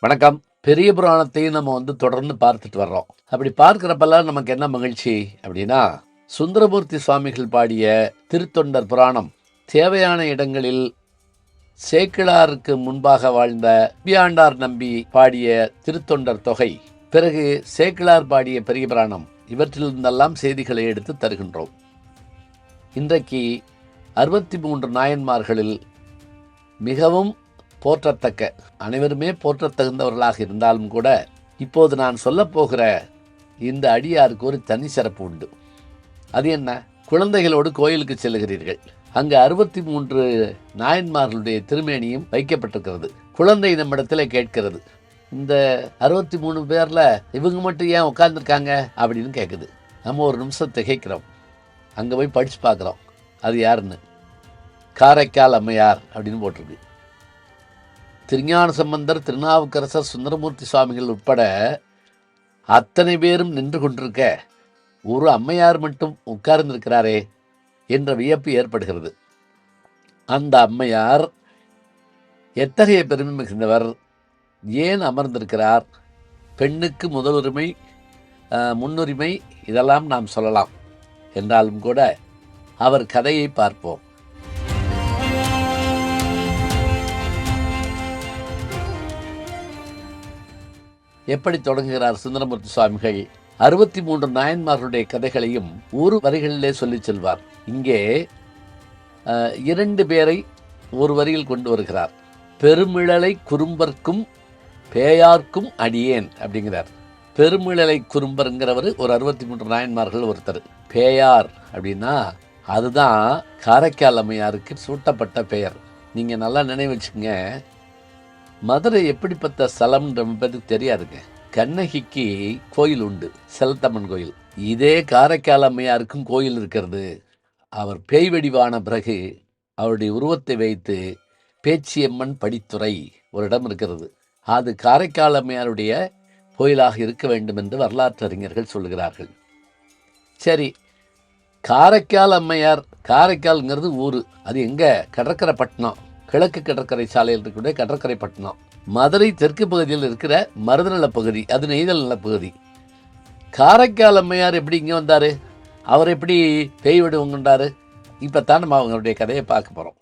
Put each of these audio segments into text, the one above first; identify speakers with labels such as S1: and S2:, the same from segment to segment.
S1: வணக்கம். பெரிய புராணத்தையும் நம்ம வந்து தொடர்ந்து பார்த்துட்டு வர்றோம். அப்படி பார்க்குறப்பெல்லாம் நமக்கு என்ன மகிழ்ச்சி அப்படின்னா சுந்தரமூர்த்தி சுவாமிகள் பாடிய திருத்தொண்டர் புராணம் தேவையான இடங்களில் சேக்கிழாருக்கு முன்பாக வாழ்ந்த பியாண்டார் நம்பி பாடிய திருத்தொண்டர் தொகை. பிறகு சேக்கிழார் பாடிய பெரிய புராணம் இவற்றிலிருந்தெல்லாம் செய்திகளை எடுத்து தருகின்றோம். இன்றைக்கு அறுபத்தி மூன்று நாயன்மார்களில் மிகவும் போற்றத்தக்க அனைவருமே போற்றத்தகுந்தவர்களாக இருந்தாலும் கூட இப்போது நான் சொல்லப்போகிற இந்த அடியாருக்கு ஒரு தனி சிறப்பு உண்டு. அது என்ன? குழந்தைகளோடு கோயிலுக்கு செல்கிறீர்கள் அங்கு அறுபத்தி மூன்று நாயன்மார்களுடைய திருமேனியும் வைக்கப்பட்டிருக்கிறது. குழந்தை நம்மிடத்தில் கேட்கிறது. இந்த அறுபத்தி மூணு பேரில் இவங்க மட்டும் ஏன் உட்காந்துருக்காங்க அப்படின்னு கேட்குது நம்ம ஒரு நிமிஷம் திகைக்கிறோம். அங்கே போய் படித்து பார்க்குறோம். அது யாருன்னு? காரைக்கால் அம்மையார் அப்படின்னு போட்டிருக்கு. திருஞான சம்பந்தர் திருநாவுக்கரசர் சுந்தரமூர்த்தி சுவாமிகள் உட்பட அத்தனை பேரும் நின்று கொண்டிருக்க ஒரு அம்மையார் மட்டும் உட்கார்ந்திருக்கிறாரே என்ற வியப்பு ஏற்படுகிறது. அந்த அம்மையார் எத்தகைய பெருமை மிகுந்தவர்? ஏன் அமர்ந்திருக்கிறார்? பெண்ணுக்கு முதலுரிமை முன்னுரிமை இதெல்லாம் நாம் சொல்லலாம். என்றாலும் கூட அவர் கதையை பார்ப்போம். எப்படி தொடங்குகிறார் சுந்தரமூர்த்தி சுவாமிகள்? அறுபத்தி மூன்று நாயன்மார்களுடைய கதைகளையும் ஒரு வரிகளிலே சொல்லி செல்வார். இங்கே இரண்டு பேரை ஒரு வரியில் கொண்டு வருகிறார். பெருமிழலை குறும்பர்க்கும் பேயார்க்கும் அடியேன் அப்படிங்கிறார். பெருமிழலை குறும்பருங்கிறவர் ஒரு அறுபத்தி மூன்று நாயன்மார்கள் ஒருத்தர். பேயார் அப்படின்னா அதுதான் காரைக்கால் அம்மையாருக்கு சூட்டப்பட்ட பெயர். நீங்கள் நல்லா நினைவு வச்சுங்க மதுரை எப்படிப்பட்ட ஸ்தலம்ன்ற பற்றி தெரியாதுங்க. கண்ணகிக்கு கோயில் உண்டு செலத்தம்மன் கோயில். இதே காரைக்கால் அம்மையாருக்கும் கோயில் இருக்கிறது. அவர் பேய் வடிவான பிறகு அவருடைய உருவத்தை வைத்து பேச்சியம்மன் படித்துறை ஒரு இடம் இருக்கிறது. அது காரைக்கால் அம்மையாருடைய கோயிலாக இருக்க வேண்டும் என்று வரலாற்று அறிஞர்கள் சொல்லுகிறார்கள். சரி காரைக்கால் அம்மையார் காரைக்கால்ங்கிறது ஊர். அது எங்கே? கடற்கரை பட்டினம். கிழக்கு கடற்கரை சாலையில் இருக்கக்கூடிய கடற்கரை பட்டணம். மதுரை தெற்கு பகுதியில் இருக்கிற மருதநல பகுதி அது நெய்தல் நிலப்பகுதி காரைக்கால் அம்மையார் எப்படி இங்கே வந்தார்? அவர் எப்படி பேய் வடிவம் இப்போ தான் நம்ம அவங்களுடைய கதையை பார்க்க போகிறோம்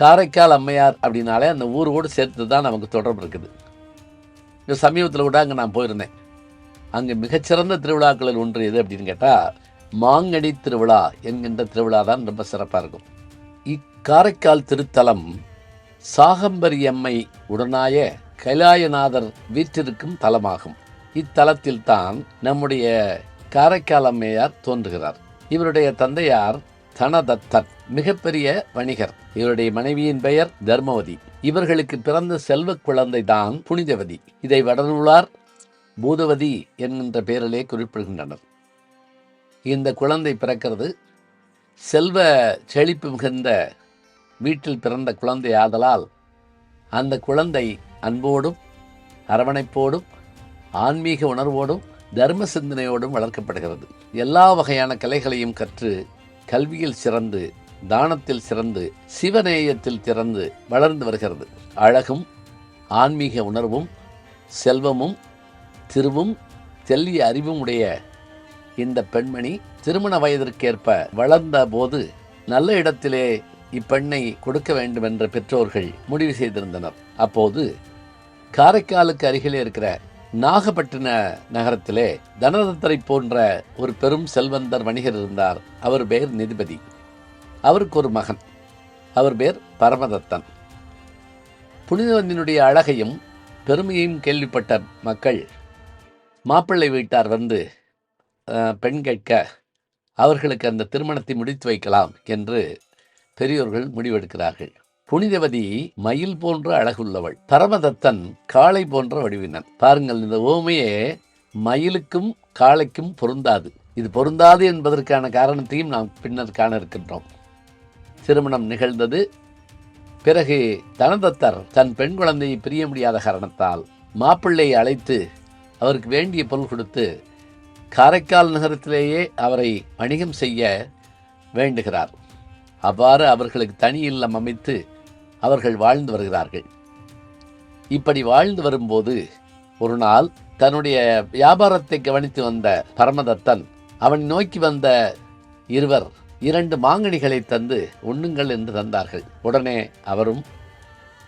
S1: காரைக்கால் அம்மையார் அப்படின்னாலே அந்த ஊரோடு சேர்த்து தான் நமக்கு தொடர்பு இருக்குது. இந்த சமீபத்தில் கூட அங்கே நான் போயிருந்தேன். அங்கே மிகச்சிறந்த திருவிழாக்களில் ஒன்று எது அப்படின்னு கேட்டால் மாங்கனி திருவிழா என்கின்ற திருவிழா தான் ரொம்ப சிறப்பாக இருக்கும். இக்காரைக்கால் திருத்தலம் சாகம்பரியம்மை உடனாய கைலாயநாதர் வீற்றிருக்கும் தலமாகும். இத்தலத்தில் தான் நம்முடைய காரைக்கால் அம்மையார் தோன்றுகிறார். இவருடைய தந்தையார் தனதத்தர் மிகப்பெரிய வணிகர். இவருடைய மனைவியின் பெயர் தர்மவதி. இவர்களுக்கு பிறந்த செல்வ குழந்தை தான் புனிதவதி. இதை வடநூலார் பூதவதி என்கின்ற பெயரிலே குறிப்பிடுகின்றனர். இந்த குழந்தை பிறக்கிறது. செல்வ செழிப்பு மிகுந்த வீட்டில் பிறந்த குழந்தை ஆதலால் அந்த குழந்தை அன்போடும் அரவணைப்போடும் ஆன்மீக உணர்வோடும் தர்ம சிந்தனையோடும் வளர்க்கப்படுகிறது. எல்லா வகையான கலைகளையும் கற்று கல்வியில் சிறந்து தானத்தில் சிறந்து சிவநேயத்தில் திறந்து வளர்ந்து வருகிறது. அழகும் ஆன்மீக உணர்வும் செல்வமும் திருவும் தெல்லிய அறிவும் உடைய இந்த பெண்மணி திருமண வயதிற்கேற்ப வளர்ந்த போது நல்ல இடத்திலே இப்பெண்ணை கொடுக்க வேண்டும் என்ற பெற்றோர்கள் முடிவு செய்திருந்தனர். அப்போது காரைக்காலுக்கு அருகிலே இருக்கிற நாகப்பட்டின நகரத்திலே தனதத்தரை போன்ற ஒரு பெரும் செல்வந்தர் வணிகர் இருந்தார். அவர் பெயர் நிதிபதி. அவருக்கு ஒரு மகன். அவர் பேர் பரமதத்தன். புனிதவந்தினுடைய அழகையும் பெருமையையும் கேள்விப்பட்ட மக்கள் மாப்பிள்ளை வீட்டார் வந்து பெண் கேட்க அவர்களுக்கு அந்த திருமணத்தை முடித்து வைக்கலாம் என்று பெரியோர்கள் முடிவெடுக்கிறார்கள். புனிதவதி மயில் போன்ற அழகுள்ளவள். பரமதத்தன் காளை போன்ற வடிவினன். பாருங்கள் இந்த ஓமையே மயிலுக்கும் காளைக்கும் பொருந்தாது. இது பொருந்தாது என்பதற்கான காரணத்தையும் நாம் பின்னர் காண இருக்கின்றோம். திருமணம் நிகழ்ந்தது. பிறகு தனதத்தர் தன் பெண் குழந்தையை பிரிய முடியாத காரணத்தால் மாப்பிள்ளையை அழைத்து அவருக்கு வேண்டிய பொருள் கொடுத்து காரைக்கால் நகரத்திலேயே அவரை வணிகம் செய்ய வேண்டுகிறார். அவ்வாறு அவர்களுக்கு தனி இல்லம் அமைத்து அவர்கள் வாழ்ந்து வருகிறார்கள். இப்படி வாழ்ந்து வரும்போது ஒரு நாள் தன்னுடைய வியாபாரத்தை கவனித்து வந்த பரமதத்தன் அவன் நோக்கி வந்த இருவர் இரண்டு மாங்கனிகளை தந்து உண்ணுங்கள் என்று தந்தார்கள். உடனே அவரும்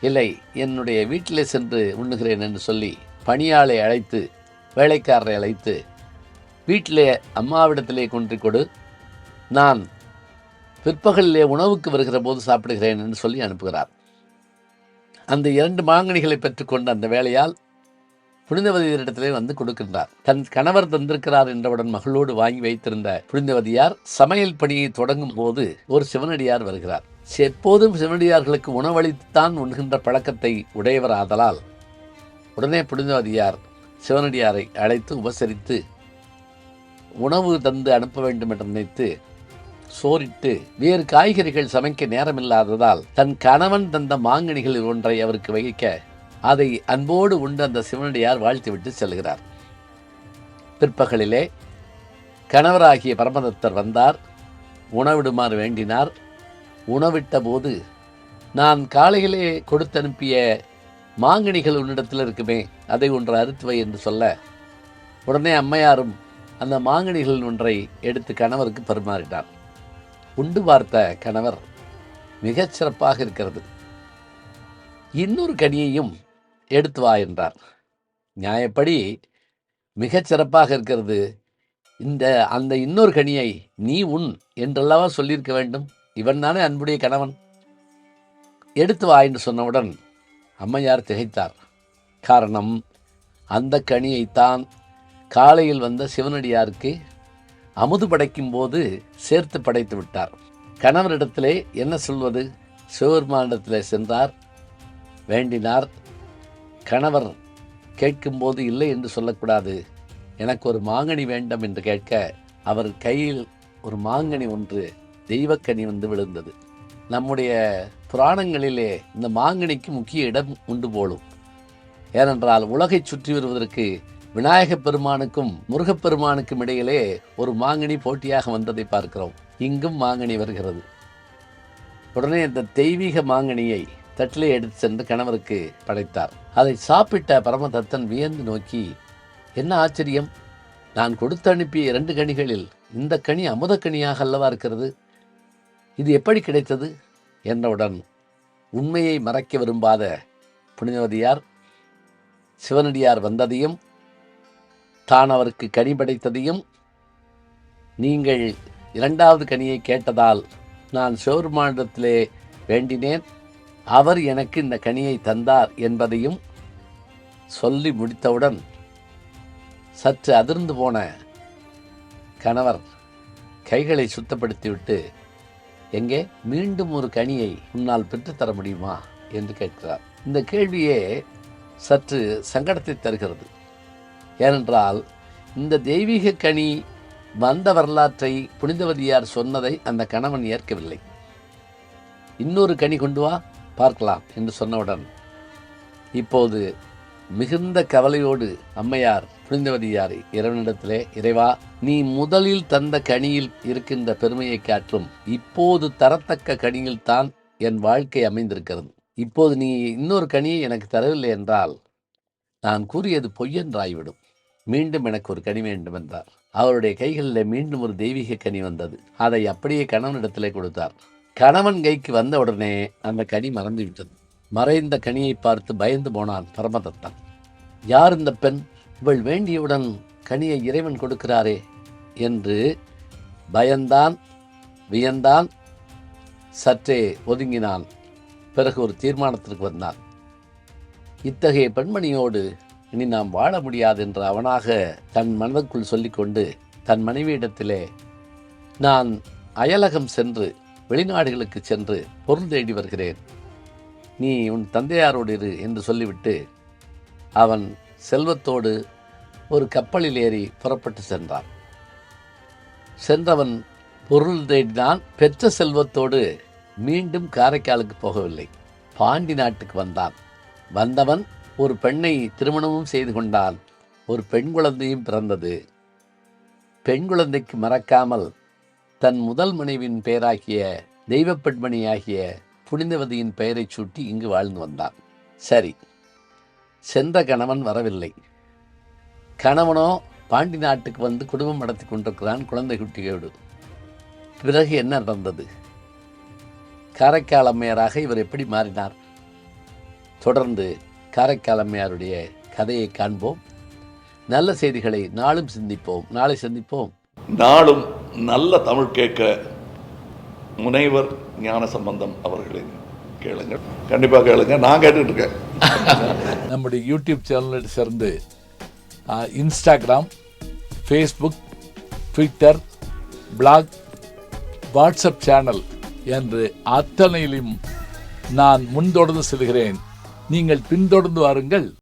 S1: இல்லை என்னுடைய வீட்டிலே சென்று உண்ணுகிறேன் என்று சொல்லி பணியாளை அழைத்து வேலைக்காரரை அழைத்து வீட்டிலே அம்மாவிடத்திலே கொன்று கொடு. நான் பிற்பகலிலே உணவுக்கு வருகிற போது சாப்பிடுகிறேன் என்று சொல்லி அனுப்புகிறார். அந்த இரண்டு மாங்கனிகளை பெற்றுக்கொண்ட அந்த வேலையால் புனிதவதியரிடத்திலே வந்து கொடுக்கின்றார். தன் கணவர் தந்திருக்கிறார் என்றவுடன் மகளோடு வாங்கி வைத்திருந்த புனிதவதியார் சமையல் பணியை தொடங்கும் போது ஒரு சிவனடியார் வருகிறார். எப்போதும் சிவனடியார்களுக்கு உணவளித்துத்தான் உண்கின்ற பழக்கத்தை உடையவர் ஆதலால் உடனே புனிதவதியார் சிவனடியாரை அழைத்து உபசரித்து உணவு தந்து அனுப்ப வேண்டும் என்று நினைத்து சோறிட்டு வேறு காய்கறிகள் சமைக்க நேரமில்லாததால் தன் கணவன் தந்த மாங்கனிகளில் ஒன்றை அவருக்கு வகிக்க அதை அன்போடு உண்டு அந்த சிவனடியார் வாழ்த்திவிட்டு செல்கிறார். பிற்பகலிலே கணவராகிய பரமதத்தர் வந்தார். உணவிடுமாறு வேண்டினார். உணவிட்ட போது நான் காலையிலே கொடுத்து அனுப்பிய மாங்கனிகள் உன்னிடத்தில் இருக்குமே அதை ஒன்று அறுத்துவை என்று சொல்ல உடனே அம்மையாரும் அந்த மாங்கனிகளில் ஒன்றை எடுத்து கணவருக்கு பரிமாறினார். உண்டு பார்த்த கணவர் மிகச் சிறப்பாக இருக்கிறது. இன்னொரு கனியையும் எடுத்து வா என்றார். நியாயப்படி மிகச் சிறப்பாக இருக்கிறது. இந்த அந்த இன்னொரு கனியை நீ உண் என்றல்லவா சொல்லியிருக்க வேண்டும்? இவன் தானே அன்புடைய கணவன். எடுத்து வா என்று சொன்னவுடன் அம்மையார் திகைத்தார். காரணம் அந்த கனியைத்தான் காலையில் வந்த சிவனடியாருக்கு அமுது படைக்கும் போது சேர்த்து படைத்து விட்டார். கணவரிடத்திலே என்ன சொல்வது? சிவபெருமானிடத்திலே சென்றார். வேண்டினார். கணவர் கேட்கும்போது இல்லை என்று சொல்லக்கூடாது. எனக்கு ஒரு மாங்கனி வேண்டும் என்று கேட்க அவர் கையில் ஒரு மாங்கனி ஒன்று தெய்வக்கனி வந்து விழுந்தது. நம்முடைய புராணங்களிலே இந்த மாங்கனிக்கு முக்கிய இடம் உண்டு போலும். ஏனென்றால் உலகை சுற்றி வருவதற்கு விநாயகப் பெருமானுக்கும் முருகப்பெருமானுக்கும் இடையிலே ஒரு மாங்கனி போட்டியாக வந்ததை பார்க்கிறோம். இங்கும் மாங்கனி வருகிறது. உடனே இந்த தெய்வீக மாங்கனியை தட்டிலே எடுத்து சென்று கணவருக்கு படைத்தார். அதை சாப்பிட்ட பரமதத்தன் வியந்து நோக்கி என்ன ஆச்சரியம்? நான் கொடுத்து அனுப்பிய இரண்டு கனிகளில் இந்த கனி அமுதக்கனியாக அல்லவா இருக்கிறது? இது எப்படி கிடைத்தது? என்றவுடன் உண்மையை மறைக்க விரும்பாத புனிதவதியார் சிவனடியார் வந்ததையும் தான் அவருக்கு கனி படைத்ததையும் நீங்கள் இரண்டாவது கனியை கேட்டதால் நான் சிவபெருமானிடத்திலே வேண்டினேன். அவர் எனக்கு இந்த கனியை தந்தார் என்பதையும் சொல்லி முடித்தவுடன் சற்று அதிர்ந்து போன கணவர் கைகளை சுத்தப்படுத்திவிட்டு எங்கே? மீண்டும் ஒரு கனியை உன்னால் பெற்றுத்தர முடியுமா? என்று கேட்கிறார். இந்த கேள்வியே சற்று சங்கடத்தை தருகிறது. ஏனென்றால் இந்த தெய்வீக கனி வந்த வரலாற்றை புனிதவதியார் சொன்னதை அந்த கணவன் ஏற்கவில்லை. இன்னொரு கனி கொண்டு வா பார்க்கலாம் என்று சொன்னவுடன் இப்போது மிகுந்த கவலையோடு அம்மையார் புனிதவதியார் இறைவனிடத்திலே இறைவா நீ முதலில் தந்த கனியில் இருக்கின்ற பெருமையை காற்றும் இப்போது தரத்தக்க கனியில் தான் என் வாழ்க்கை அமைந்திருக்கிறது. இப்போது நீ இன்னொரு கனியை எனக்கு தரவில்லை என்றால் நான் கூறியது பொய்யென்றாய்விடும் மீண்டும் எனக்கு ஒரு கனி வேண்டும் என்றார் அவருடைய கைகளில் மீண்டும் ஒரு தெய்வீக கனி வந்தது. அதை அப்படியே கணவனிடத்திலே கொடுத்தார். கணவன் கைக்கு வந்த உடனே அந்த கனி மறந்து விட்டது மறைந்த கனியை பார்த்து பயந்து போனான் பரமதத்தன். யார் இந்த பெண்? இவள் வேண்டியவுடன் கனியை இறைவன் கொடுக்கிறாரே என்று பயந்தான் வியந்தான் சற்றே ஒதுங்கினான். பிறகு ஒரு தீர்மானத்திற்கு வந்தான். இத்தகைய பெண்மணியோடு இனி நாம் வாழ முடியாது என்று அவனாக தன் மனதுக்குள் சொல்லிக்கொண்டு தன் மனைவியிடத்திலே நான் அயலகம் சென்று வெளிநாடுகளுக்கு சென்று பொருள் தேடி வருகிறேன். நீ உன் தந்தையாரோடு இரு என்று சொல்லிவிட்டு அவன் செல்வத்தோடு ஒரு கப்பலில் ஏறி புறப்பட்டு சென்றான். சென்றவன் பொருள் தேடினான் பெற்ற செல்வத்தோடு மீண்டும் காரைக்காலுக்கு போகவில்லை. பாண்டி நாட்டுக்கு வந்தான். வந்தவன் ஒரு பெண்ணை திருமணமும் செய்து கொண்டால் ஒரு பெண் குழந்தையும் பிறந்தது. பெண் குழந்தைக்கு மறக்காமல் தன் முதல் மனைவியின் பெயராகிய தெய்வப்பெண்மணியாகிய புனிதவதியின் பெயரைச் சூட்டி இங்கு வாழ்ந்து வந்தான். சரி சென்ற கணவன் வரவில்லை. கணவனோ பாண்டி நாட்டுக்கு வந்து குடும்பம் நடத்தி கொண்டிருக்கிறான் குழந்தை குட்டியோடு. பிறகு என்ன நடந்தது? காரைக்கால் அம்மையராக இவர் எப்படி மாறினார்? தொடர்ந்து காரைக்கால் அம்மையாருடைய கதையை காண்போம். நல்ல செய்திகளை நாளும் சிந்திப்போம். நாளை சந்திப்போம்.
S2: நாளும் நல்ல தமிழ் கேட்க முனைவர் ஞான சம்பந்தம் அவர்களின் கேளுங்க கண்டிப்பாக கேளுங்க. நான் கேட்டுட்டு இருக்கேன்.
S3: நம்முடைய யூடியூப் சேனலை சேர்ந்து Instagram Facebook Twitter blog WhatsApp channel என்று அத்தனையிலும் நான் முன்தொடர்ந்து செல்கிறேன். நீங்கள் பின்தொடர்ந்து வாருங்கள்.